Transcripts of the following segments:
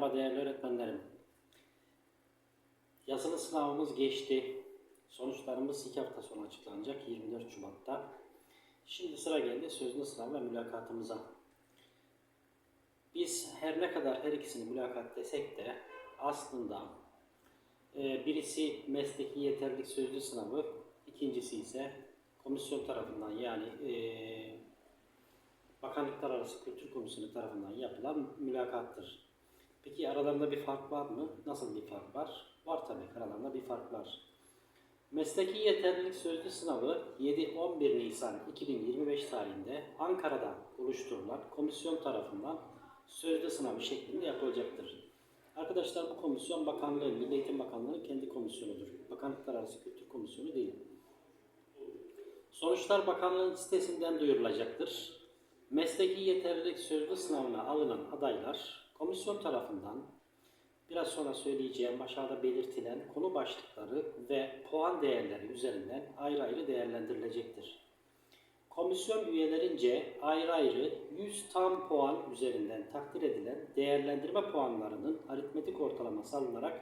Merhaba değerli öğretmenlerim. Yazılı sınavımız geçti. Sonuçlarımız iki hafta sonra açıklanacak 24 Şubat'ta. Şimdi sıra geldi sözlü sınav ve mülakatımıza. Biz her ne kadar her ikisini mülakat desek de aslında e, birisi mesleki yeterlilik sözlü sınavı, ikincisi ise komisyon tarafından yani e, Bakanlıklar Arası Kültür Komisyonu tarafından yapılan mülakattır. Peki aralarında bir fark var mı? Nasıl bir fark var? Var tabii aralarında bir fark var. Mesleki yeterlilik sözlü sınavı 7-11 Nisan 2025 tarihinde Ankara'da oluşturulan komisyon tarafından sözlü sınavı şeklinde yapılacaktır. Arkadaşlar bu komisyon bakanlığı, Milli Eğitim Bakanlığı'nın kendi komisyonudur. Bakanlıklar Arası Kültür Komisyonu değil. Sonuçlar bakanlığın sitesinden duyurulacaktır. Mesleki yeterlilik sözlü sınavına alınan adaylar komisyon tarafından biraz sonra söyleyeceğim aşağıda belirtilen konu başlıkları ve puan değerleri üzerinden ayrı ayrı değerlendirilecektir. Komisyon üyelerince ayrı ayrı 100 tam puan üzerinden takdir edilen değerlendirme puanlarının aritmetik ortalaması alınarak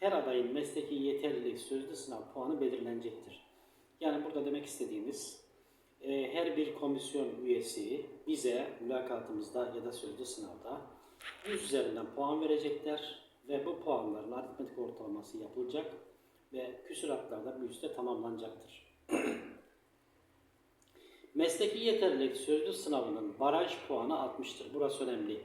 her adayın mesleki yeterlilik sözlü sınav puanı belirlenecektir. Yani burada demek istediğimiz e, her bir komisyon üyesi bize mülakatımızda ya da sözlü sınavda 100 üzerinden puan verecekler ve bu puanların aritmetik ortalaması yapılacak ve küsuratlarda bu üstte tamamlanacaktır. Mesleki yeterlilik sözlü sınavının baraj puanı 60'tır. Burası önemli.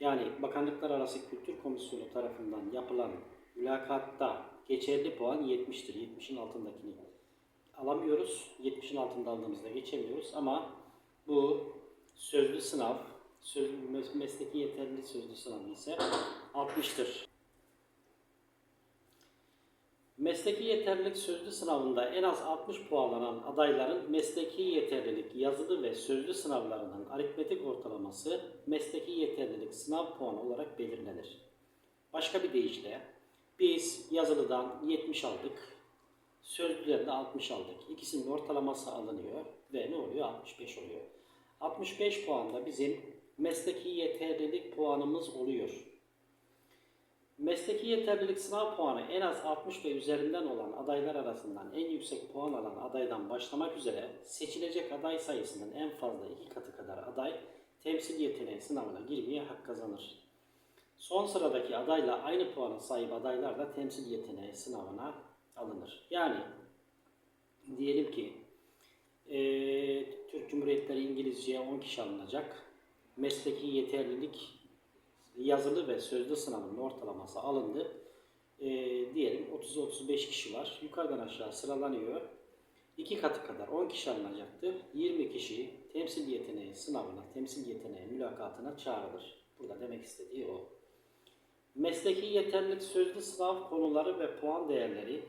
Yani Bakanlıklar Arası Kültür Komisyonu tarafından yapılan mülakatta geçerli puan 70'tir. 70'in altındakini alamıyoruz. 70'in altında aldığımızda geçemiyoruz ama bu sözlü sınav, sözlü, mesleki yeterli sözlü sınavı ise 60'tır. Mesleki yeterlilik sözlü sınavında en az 60 puan alan adayların mesleki yeterlilik yazılı ve sözlü sınavlarının aritmetik ortalaması mesleki yeterlilik sınav puanı olarak belirlenir. Başka bir deyişle biz yazılıdan 70 aldık, sözlüden de 60 aldık. İkisinin ortalaması alınıyor ve ne oluyor? 65 oluyor. 65 puan da bizim mesleki yeterlilik puanımız oluyor. Mesleki yeterlilik sınav puanı en az 60 ve üzerinden olan adaylar arasından en yüksek puan alan adaydan başlamak üzere seçilecek aday sayısının en fazla iki katı kadar aday temsil yeteneği sınavına girmeye hak kazanır. Son sıradaki adayla aynı puana sahip adaylar da temsil yeteneği sınavına alınır. Yani diyelim ki e, Türk Cumhuriyetleri İngilizceye 10 kişi alınacak. Mesleki yeterlilik yazılı ve sözlü sınavının ortalaması alındı. E, diyelim 30-35 kişi var. Yukarıdan aşağı sıralanıyor. İki katı kadar 10 kişi alınacaktı. 20 kişi temsil yeteneği sınavına, temsil yeteneği mülakatına çağrılır. Burada demek istediği o. Mesleki yeterlilik sözlü sınav konuları ve puan değerleri.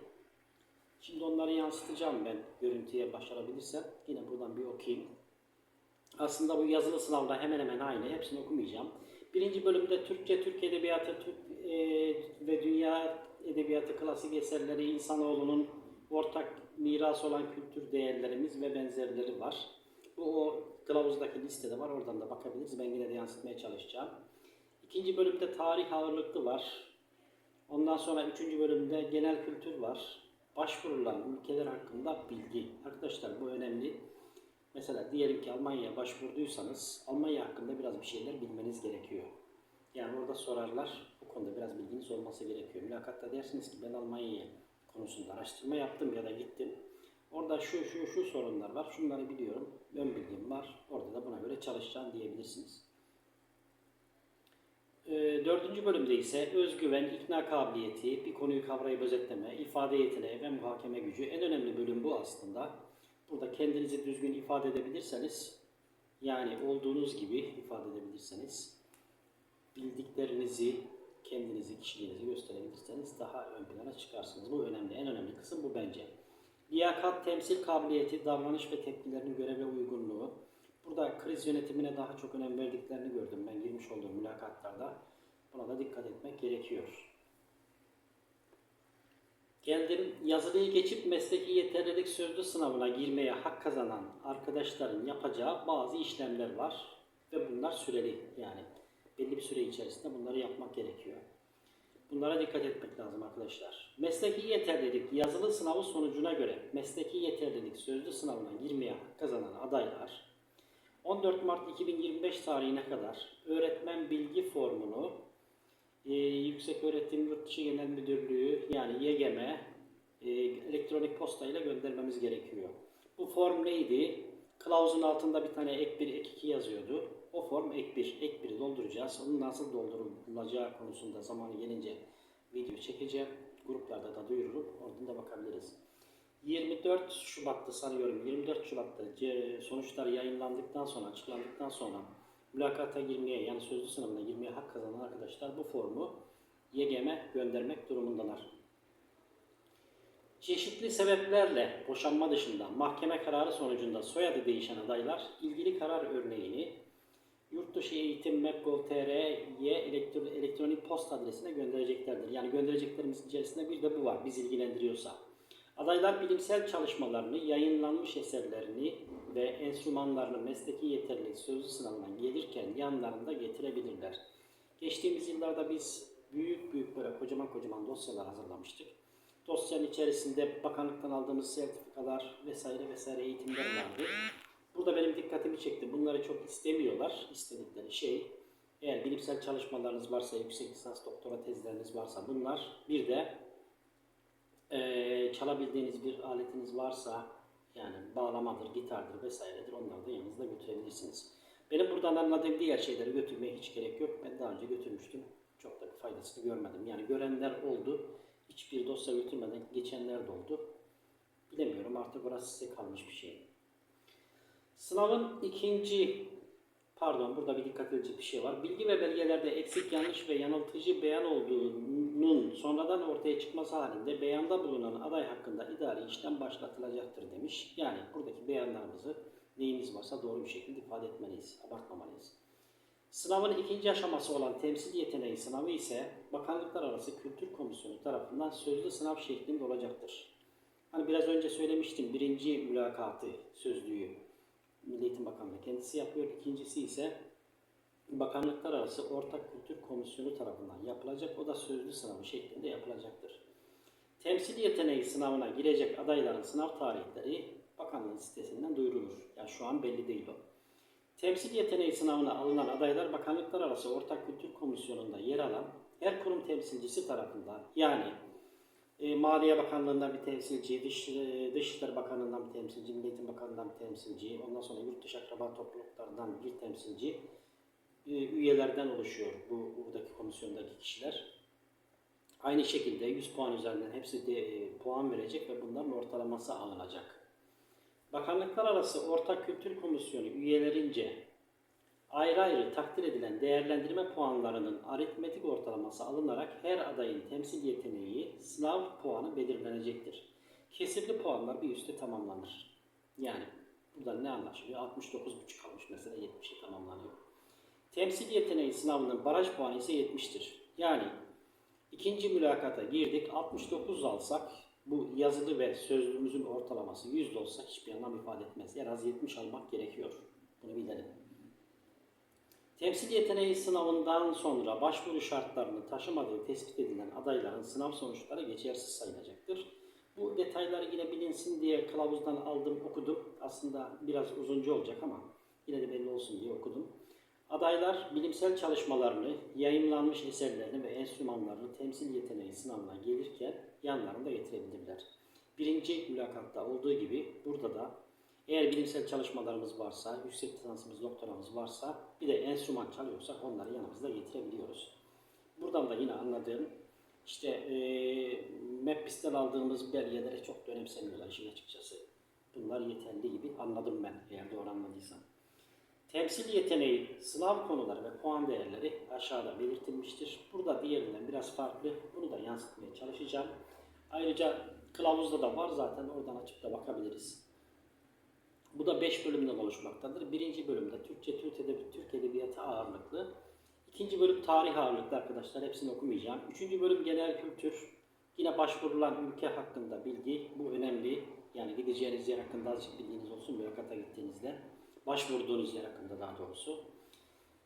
Şimdi onları yansıtacağım ben görüntüye başarabilirsem. Yine buradan bir okuyayım. Aslında bu yazılı sınavda hemen hemen aynı. Hepsini okumayacağım. Birinci bölümde Türkçe, Türk Edebiyatı Türk, e, ve Dünya Edebiyatı klasik eserleri, insanoğlunun ortak miras olan kültür değerlerimiz ve benzerleri var. Bu o kılavuzdaki listede var. Oradan da bakabiliriz. Ben yine de yansıtmaya çalışacağım. İkinci bölümde tarih ağırlıklı var. Ondan sonra üçüncü bölümde genel kültür var. Başvurulan ülkeler hakkında bilgi. Arkadaşlar bu önemli. Mesela diyelim ki Almanya'ya başvurduysanız Almanya hakkında biraz bir şeyler bilmeniz gerekiyor. Yani orada sorarlar. Bu konuda biraz bilginiz olması gerekiyor. Mülakatta dersiniz ki ben Almanya'ya konusunda araştırma yaptım ya da gittim. Orada şu şu şu sorunlar var. Şunları biliyorum. Ön bilgim var. Orada da buna göre çalışacağım diyebilirsiniz. E, dördüncü bölümde ise özgüven, ikna kabiliyeti, bir konuyu kavrayıp özetleme, ifade yeteneği ve muhakeme gücü. En önemli bölüm bu aslında. Burada kendinizi düzgün ifade edebilirseniz, yani olduğunuz gibi ifade edebilirseniz, bildiklerinizi, kendinizi, kişiliğinizi gösterebilirseniz daha ön plana çıkarsınız. Bu önemli, en önemli kısım bu bence. Liyakat, temsil kabiliyeti, davranış ve tepkilerinin göreve uygunluğu. Burada kriz yönetimine daha çok önem verdiklerini gördüm ben girmiş olduğum mülakatlarda. Buna da dikkat etmek gerekiyor. Geldim yazılıyı geçip mesleki yeterlilik sözlü sınavına girmeye hak kazanan arkadaşların yapacağı bazı işlemler var ve bunlar süreli yani. belli bir süre içerisinde bunları yapmak gerekiyor. Bunlara dikkat etmek lazım arkadaşlar. Mesleki yeterlilik yazılı sınavı sonucuna göre mesleki yeterlilik sözlü sınavına girmeye hak kazanan adaylar 14 Mart 2025 tarihine kadar öğretmen bilgi formunu e, Yüksek Öğretim Yurtdışı Genel Müdürlüğü yani YGM e, elektronik posta ile göndermemiz gerekiyor. Bu form neydi? Kılavuzun altında bir tane ek 1, ek 2 yazıyordu. O form ek 1, ek 1'i dolduracağız. Onun nasıl doldurulacağı konusunda zamanı gelince video çekeceğim. Gruplarda da duyururum. Oradan da bakabiliriz. 24 Şubat'ta sanıyorum 24 Şubat'ta sonuçlar yayınlandıktan sonra açıklandıktan sonra mülakata girmeye yani sözlü sınavına girmeye hak kazanan arkadaşlar bu formu YGM göndermek durumundalar. Çeşitli sebeplerle boşanma dışında mahkeme kararı sonucunda soyadı değişen adaylar ilgili karar örneğini Yurtdışı Eğitim Map.gov.tr'ye elektro- elektronik posta adresine göndereceklerdir. Yani göndereceklerimiz içerisinde bir de bu var bizi ilgilendiriyorsa. Adaylar bilimsel çalışmalarını, yayınlanmış eserlerini ve enstrümanlarını mesleki yeterlilik sözlü sınavına gelirken yanlarında getirebilirler. Geçtiğimiz yıllarda biz büyük büyük böyle kocaman kocaman dosyalar hazırlamıştık. Dosyanın içerisinde bakanlıktan aldığımız sertifikalar vesaire vesaire eğitimler vardı. Burada benim dikkatimi çekti. Bunları çok istemiyorlar. İstedikleri şey eğer bilimsel çalışmalarınız varsa, yüksek lisans doktora tezleriniz varsa bunlar bir de eee, çalabildiğiniz bir aletiniz varsa yani bağlamadır, gitardır vesairedir onları da yanınızda götürebilirsiniz. Benim buradan anladığım diğer şeyleri götürmeye hiç gerek yok. Ben daha önce götürmüştüm. Çok da bir faydasını görmedim. Yani görenler oldu. Hiçbir dosya götürmeden geçenler de oldu. Bilemiyorum artık orası size kalmış bir şey. Sınavın ikinci, pardon burada bir dikkat edilecek bir şey var. Bilgi ve belgelerde eksik, yanlış ve yanıltıcı beyan olduğunun sonradan ortaya çıkması halinde beyanda bulunan aday hakkında idari işlem başlatılacaktır demiş. Yani buradaki beyanlarımızı neyimiz varsa doğru bir şekilde ifade etmeliyiz, abartmamalıyız. Sınavın ikinci aşaması olan temsil yeteneği sınavı ise Bakanlıklar Arası Kültür Komisyonu tarafından sözlü sınav şeklinde olacaktır. Hani biraz önce söylemiştim birinci mülakatı sözlüğü Milli Eğitim Bakanlığı kendisi yapıyor. İkincisi ise Bakanlıklar Arası Ortak Kültür Komisyonu tarafından yapılacak. O da sözlü sınavı şeklinde yapılacaktır. Temsil yeteneği sınavına girecek adayların sınav tarihleri bakanlığın sitesinden duyurulur. Yani şu an belli değil o. Temsil yeteneği sınavına alınan adaylar Bakanlıklar Arası Ortak Kültür Komisyonu'nda yer alan her kurum temsilcisi tarafından yani e, Maliye Bakanlığı'ndan bir temsilci, Dış, e, Dışişleri Bakanlığı'ndan bir temsilci, Milli Bakanlığı'ndan bir temsilci, ondan sonra yurt dışı akraba topluluklarından bir temsilci e, üyelerden oluşuyor bu buradaki komisyondaki kişiler. Aynı şekilde 100 puan üzerinden hepsi de e, puan verecek ve bunların ortalaması alınacak. Bakanlıklar Arası Ortak Kültür Komisyonu üyelerince ayrı ayrı takdir edilen değerlendirme puanlarının aritmetik ortalaması alınarak her adayın temsil yeteneği sınav puanı belirlenecektir. Kesirli puanlar bir üste tamamlanır. Yani buradan ne anlaşılıyor? 69,5 almış mesela 70'e tamamlanıyor. Temsil yeteneği sınavının baraj puanı ise 70'tir. Yani ikinci mülakata girdik 69 alsak bu yazılı ve sözlümüzün ortalaması 100 olsa hiçbir anlam ifade etmez. En az 70 almak gerekiyor. Bunu bilelim. Temsil yeteneği sınavından sonra başvuru şartlarını taşımadığı tespit edilen adayların sınav sonuçları geçersiz sayılacaktır. Bu detaylar yine bilinsin diye kılavuzdan aldım okudum. Aslında biraz uzunca olacak ama yine de belli olsun diye okudum. Adaylar bilimsel çalışmalarını, yayınlanmış eserlerini ve enstrümanlarını temsil yeteneği sınavına gelirken yanlarında getirebilirler. Birinci mülakatta olduğu gibi burada da eğer bilimsel çalışmalarımız varsa, yüksek lisansımız, doktoramız varsa bir de enstrüman çalıyorsak onları yanımızda getirebiliyoruz. Buradan da yine anladığım işte e, MEPBİS'ten aldığımız belgeleri çok da önemsemiyorlar işin açıkçası. Bunlar yeterli gibi anladım ben eğer doğru anladıysam. Temsil yeteneği, sınav konuları ve puan değerleri aşağıda belirtilmiştir. Burada diğerinden biraz farklı. Bunu da yansıtmaya çalışacağım. Ayrıca kılavuzda da var zaten oradan açıp da bakabiliriz. Bu da 5 bölümden oluşmaktadır. Birinci bölümde Türkçe, Türk Edebiyatı, Türk Edebiyatı ağırlıklı. İkinci bölüm tarih ağırlıklı arkadaşlar. Hepsini okumayacağım. Üçüncü bölüm genel kültür. Yine başvurulan ülke hakkında bilgi. Bu önemli. Yani gideceğiniz yer hakkında azıcık bilginiz olsun mülakata gittiğinizde. Başvurduğunuz yer hakkında daha doğrusu.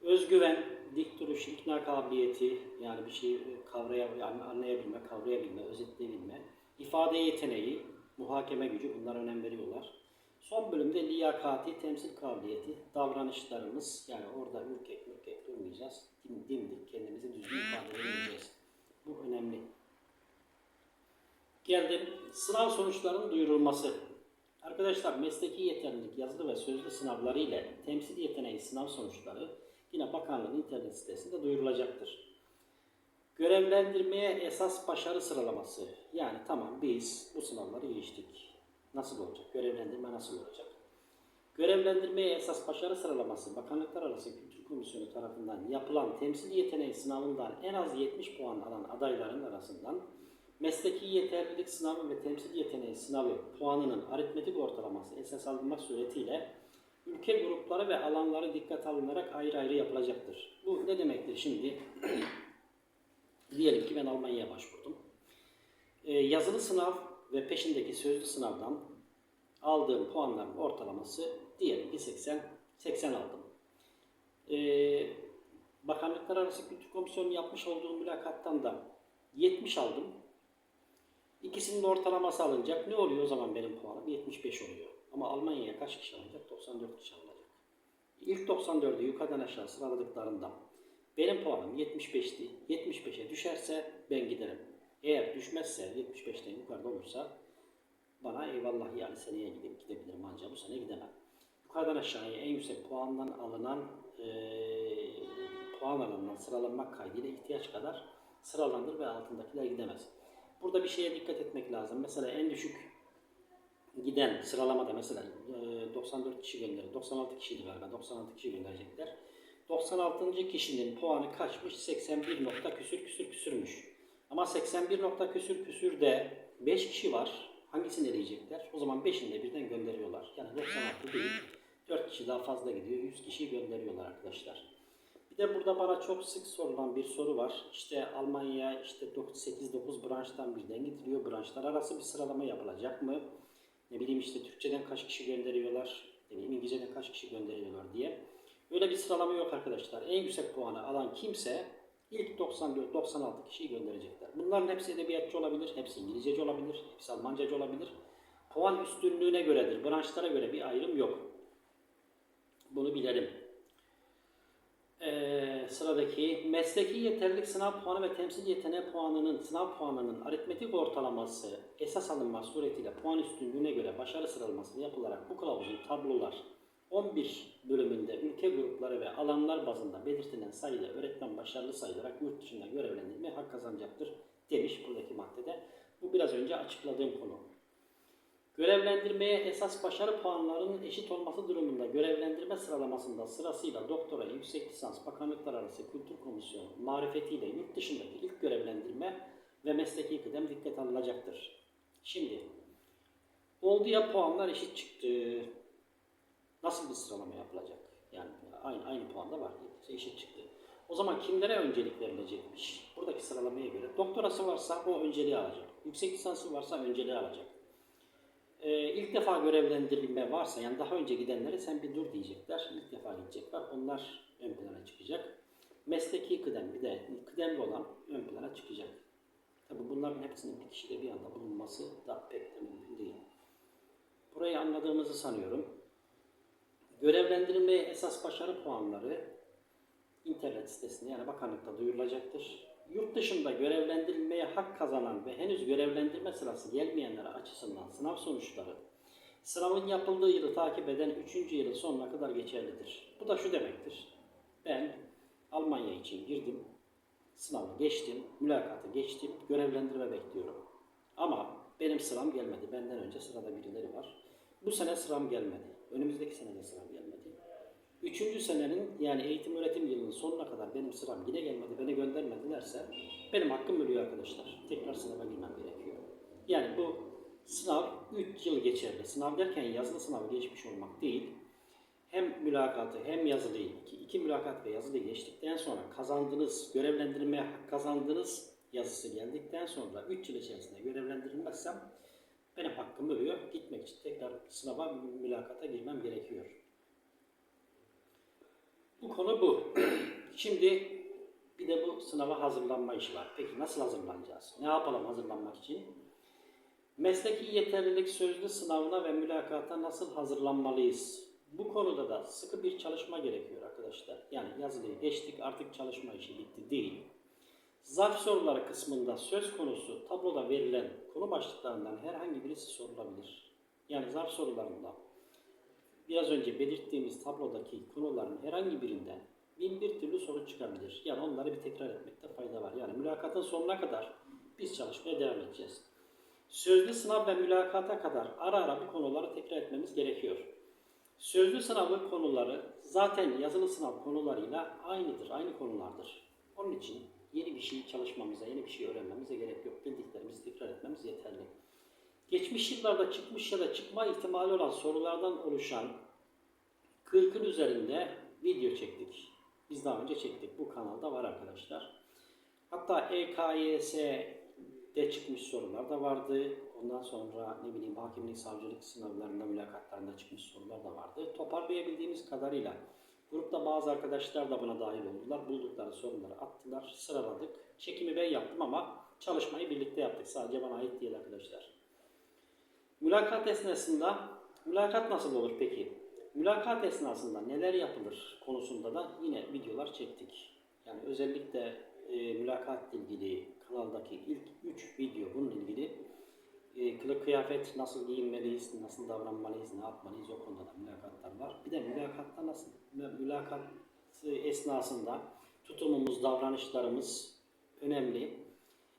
Özgüven, dik duruş, ikna kabiliyeti, yani bir şeyi kavraya, yani anlayabilme, kavrayabilme, özetleyebilme, ifade yeteneği, muhakeme gücü bunlar önem veriyorlar. Son bölümde liyakati, temsil kabiliyeti, davranışlarımız, yani orada ürkek ürkek durmayacağız. Dim, dimdik, kendimizi düzgün ifade edemeyeceğiz. Bu önemli. Geldim sınav sonuçlarının duyurulması. Arkadaşlar mesleki yeterlilik yazılı ve sözlü sınavları ile temsil yeteneği sınav sonuçları yine bakanlığın internet sitesinde duyurulacaktır. Görevlendirmeye esas başarı sıralaması. Yani tamam biz bu sınavları geçtik. Nasıl olacak? Görevlendirme nasıl olacak? Görevlendirmeye esas başarı sıralaması Bakanlıklar Arası Kültür Komisyonu tarafından yapılan temsil yeteneği sınavından en az 70 puan alan adayların arasından mesleki yeterlilik sınavı ve temsil yeteneği sınavı puanının aritmetik ortalaması esas alınmak suretiyle ülke grupları ve alanları dikkat alınarak ayrı ayrı yapılacaktır. Bu ne demektir şimdi? Diyelim ki ben Almanya'ya başvurdum. Ee, yazılı sınav ve peşindeki sözlü sınavdan aldığım puanların ortalaması diyelim ki 80 80 aldım. Ee, Bakanlıklar Arası Kültür Komisyonu yapmış olduğum mülakattan da 70 aldım. İkisinin ortalaması alınacak. Ne oluyor o zaman benim puanım? 75 oluyor. Ama Almanya'ya kaç kişi alacak? 94 kişi alacak. İlk 94'ü yukarıdan aşağı sıraladıklarında benim puanım 75'ti. 75'e düşerse ben giderim. Eğer düşmezse 75'ten yukarıda olursa bana eyvallah yani seneye gidip gidebilirim ancak bu sene gidemem. Yukarıdan aşağıya en yüksek puandan alınan eee puan alanından sıralanmak kaydıyla ihtiyaç kadar sıralandır ve altındakiler gidemez. Burada bir şeye dikkat etmek lazım. Mesela en düşük giden sıralamada mesela e, 94 kişi gönderir. 96 kişiydi galiba. 96 kişi gönderecekler. 96. kişinin puanı kaçmış? 81 nokta küsür küsür küsürmüş. Ama 81 nokta küsür küsür de 5 kişi var. Hangisini eleyecekler? O zaman 5'ini de birden gönderiyorlar. Yani 96 değil. 4 kişi daha fazla gidiyor. 100 kişiyi gönderiyorlar arkadaşlar. Bir de burada bana çok sık sorulan bir soru var. İşte Almanya işte 8-9 branştan birden gidiliyor. Branşlar arası bir sıralama yapılacak mı? Ne bileyim işte Türkçeden kaç kişi gönderiyorlar, ne bileyim İngilizceden kaç kişi gönderiyorlar diye. Öyle bir sıralama yok arkadaşlar. En yüksek puanı alan kimse ilk 94-96 kişiyi gönderecekler. Bunların hepsi edebiyatçı olabilir, hepsi İngilizceci olabilir, hepsi Almancacı olabilir. Puan üstünlüğüne göredir, branşlara göre bir ayrım yok. Bunu bilelim. Ee, sıradaki mesleki yeterlilik sınav puanı ve temsil yeteneği puanının sınav puanının aritmetik ortalaması esas alınmak suretiyle puan üstünlüğüne göre başarı sıralaması yapılarak bu kılavuzun tablolar 11 bölümünde ülke grupları ve alanlar bazında belirtilen sayıda öğretmen başarılı sayılarak yurt dışında görevlendirme hak kazanacaktır demiş buradaki maddede. Bu biraz önce açıkladığım konu. Görevlendirmeye esas başarı puanlarının eşit olması durumunda görevlendirme sıralamasında sırasıyla doktora, yüksek lisans, bakanlıklar arası kültür komisyonu marifetiyle yurt dışındaki ilk görevlendirme ve mesleki kıdem dikkat alınacaktır. Şimdi oldu ya puanlar eşit çıktı. Nasıl bir sıralama yapılacak? Yani aynı aynı puanda var. Eşit çıktı. O zaman kimlere öncelik verilecekmiş? Buradaki sıralamaya göre doktorası varsa o önceliği alacak. Yüksek lisansı varsa önceliği alacak e, ilk defa görevlendirilme varsa yani daha önce gidenlere sen bir dur diyecekler. İlk defa gidecekler. Onlar ön plana çıkacak. Mesleki kıdem bir de kıdemli olan ön plana çıkacak. Tabi bunların hepsinin bir kişide bir anda bulunması da pek mümkün değil. Burayı anladığımızı sanıyorum. Görevlendirilmeye esas başarı puanları internet sitesinde yani bakanlıkta duyurulacaktır yurt dışında görevlendirilmeye hak kazanan ve henüz görevlendirme sırası gelmeyenlere açısından sınav sonuçları sınavın yapıldığı yılı takip eden 3. yılın sonuna kadar geçerlidir. Bu da şu demektir. Ben Almanya için girdim, sınavı geçtim, mülakatı geçtim, görevlendirme bekliyorum. Ama benim sıram gelmedi. Benden önce sırada birileri var. Bu sene sıram gelmedi. Önümüzdeki sene de sıram gelmedi. Üçüncü senenin yani eğitim öğretim yılının sonuna kadar benim sıram yine gelmedi, beni göndermedilerse benim hakkım ölüyor arkadaşlar. Tekrar sınava girmem gerekiyor. Yani bu sınav 3 yıl geçerli. Sınav derken yazılı sınavı geçmiş olmak değil. Hem mülakatı hem yazılıyı, iki, iki mülakat ve yazılıyı geçtikten sonra kazandığınız, görevlendirmeye hak kazandığınız yazısı geldikten sonra 3 yıl içerisinde görevlendirilmezsem benim hakkım ölüyor. Gitmek için tekrar sınava, mülakata girmem gerekiyor. Bu konu bu. Şimdi bir de bu sınava hazırlanma işi var. Peki nasıl hazırlanacağız? Ne yapalım hazırlanmak için? Mesleki yeterlilik sözlü sınavına ve mülakata nasıl hazırlanmalıyız? Bu konuda da sıkı bir çalışma gerekiyor arkadaşlar. Yani yazılıyı geçtik artık çalışma işi bitti değil. Zarf soruları kısmında söz konusu tabloda verilen konu başlıklarından herhangi birisi sorulabilir. Yani zarf sorularında biraz önce belirttiğimiz tablodaki konuların herhangi birinden bin bir türlü soru çıkabilir. Yani onları bir tekrar etmekte fayda var. Yani mülakatın sonuna kadar biz çalışmaya devam edeceğiz. Sözlü sınav ve mülakata kadar ara ara bu konuları tekrar etmemiz gerekiyor. Sözlü sınavı konuları zaten yazılı sınav konularıyla aynıdır, aynı konulardır. Onun için yeni bir şey çalışmamıza, yeni bir şey öğrenmemize gerek yok. Bildiklerimizi tekrar etmemiz yeterli. Geçmiş yıllarda çıkmış ya da çıkma ihtimali olan sorulardan oluşan 40'ın üzerinde video çektik. Biz daha önce çektik. Bu kanalda var arkadaşlar. Hatta EKYS'de çıkmış sorular da vardı. Ondan sonra ne bileyim hakimlik, savcılık sınavlarında, mülakatlarında çıkmış sorular da vardı. Toparlayabildiğimiz kadarıyla grupta bazı arkadaşlar da buna dahil oldular. Buldukları soruları attılar, sıraladık. Çekimi ben yaptım ama çalışmayı birlikte yaptık. Sadece bana ait değil arkadaşlar. Mülakat esnasında, mülakat nasıl olur peki? Mülakat esnasında neler yapılır konusunda da yine videolar çektik. Yani özellikle e, mülakatla ilgili kanaldaki ilk 3 video bununla ilgili e, kılık kıyafet nasıl giyinmeliyiz, nasıl davranmalıyız, ne yapmalıyız o konuda da mülakatlar var. Bir de mülakatta nasıl, mülakat esnasında tutumumuz, davranışlarımız önemli.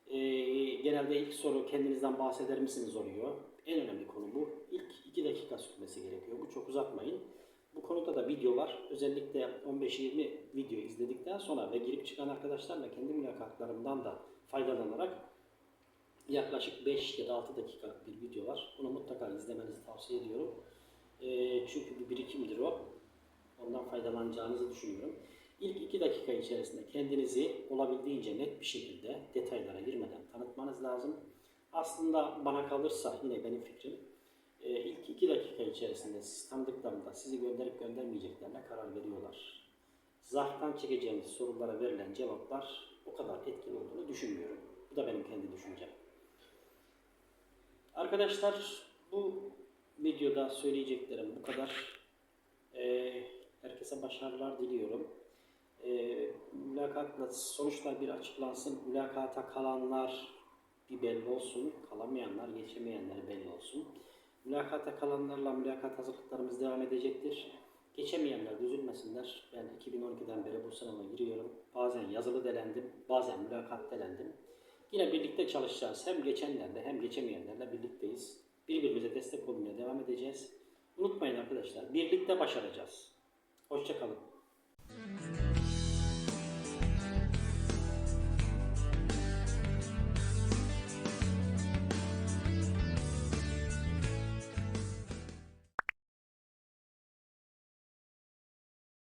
E, genelde ilk soru kendinizden bahseder misiniz oluyor. En önemli konu bu. İlk 2 dakika sürmesi gerekiyor. Bu çok uzatmayın. Bu konuda da video var. Özellikle 15-20 video izledikten sonra ve girip çıkan arkadaşlarla kendi mülakatlarımdan da faydalanarak yaklaşık 5 ya da 6 dakikalık bir video var. Bunu mutlaka izlemenizi tavsiye ediyorum. Ee, çünkü bir birikimdir o. Ondan faydalanacağınızı düşünüyorum. İlk 2 dakika içerisinde kendinizi olabildiğince net bir şekilde detaylara girmeden tanıtmanız lazım. Aslında bana kalırsa yine benim fikrim e, ilk 2 dakika içerisinde siz tanıdıklarında sizi gönderip göndermeyeceklerine karar veriyorlar. Zarftan çekeceğiniz sorulara verilen cevaplar o kadar etkili olduğunu düşünmüyorum. Bu da benim kendi düşüncem. Arkadaşlar bu videoda söyleyeceklerim bu kadar. Ee, herkese başarılar diliyorum. Ee, mülakatla sonuçlar bir açıklansın. Mülakata kalanlar bir belli olsun. Kalamayanlar, geçemeyenler belli olsun. Mülakata kalanlarla mülakat hazırlıklarımız devam edecektir. Geçemeyenler de üzülmesinler. Ben 2012'den beri bu sınava giriyorum. Bazen yazılı delendim, bazen mülakat delendim. Yine birlikte çalışacağız. Hem geçenlerle hem geçemeyenlerle birlikteyiz. Birbirimize destek olmaya devam edeceğiz. Unutmayın arkadaşlar, birlikte başaracağız. Hoşçakalın.